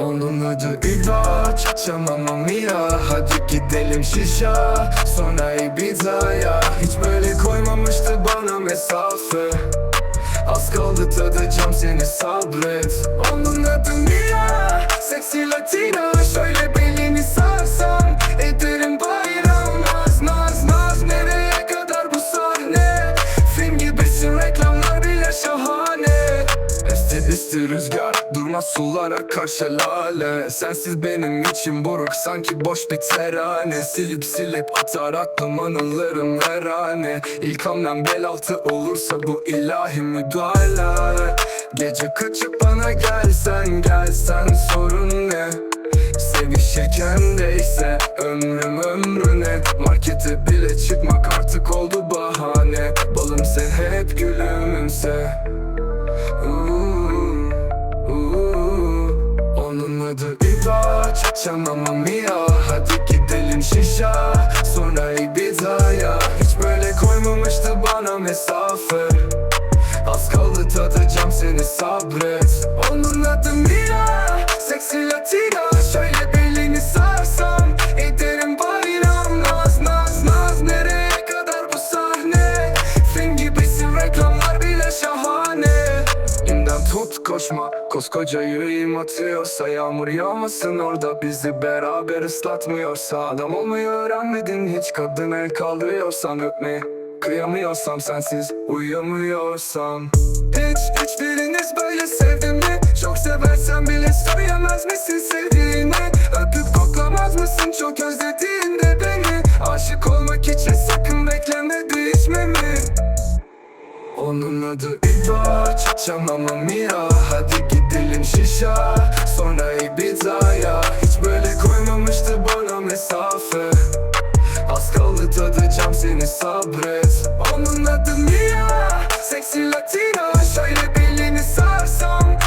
Onun adı İba Çaça Mamma Mia Hadi gidelim şişa Sonra Ibiza'ya. Hiç böyle koymamıştı bana mesafe. Az kaldı tadacağım seni sabret. Onun adı Mia Seksi Latina. Şöyle belini sarsan Ederim bayram. Naz naz naz. Nereye kadar bu sahne? Film gibisin reklamlar bile şahane. Esti esti rüzgar Durmaz sular akar şelale Sensiz benim için buruk Sanki boş bir terane. Silip silip atar aklım anılarım her ane İlk hamlem bel altı olursa bu ilahi müdahale. Gece kaçıp bana gelsen gelsen sorun ne? Sevişirkendeyse ömrüm ömrüne. Markete bile çıkmak artık oldu bahane. Balımse hep gülümse Onun adı İba Çaça Mamma Mia. Hadi gidelim şişa Sonra Ibiza'ya. Hiç böyle koymamıştı bana mesafe. Az kaldı tadacağım seni sabret. Onun adı Mia. Seksi Latina koşma Koskoca yüreğim atıyorsa Yağmur yağmasın orada Bizi beraber ıslatmıyorsa Adam olmayı öğrenmedin hiç Kadın el kaldırıyorsan öpmeyi Kıyamıyorsam sensiz uyuyamıyorsam Hiç hiçbiriniz böyle sevdi mi? Çok seversen bile söyleyemez misin sevdiğini? onun adı İbaç Çamama Mia Hadi gidelim şişa Sonra Ibiza'ya. Hiç böyle koymamıştı bana mesafe. Az kaldı tadacağım seni sabret. Onun adı Mia. Seksi Latina. Şöyle belini sarsam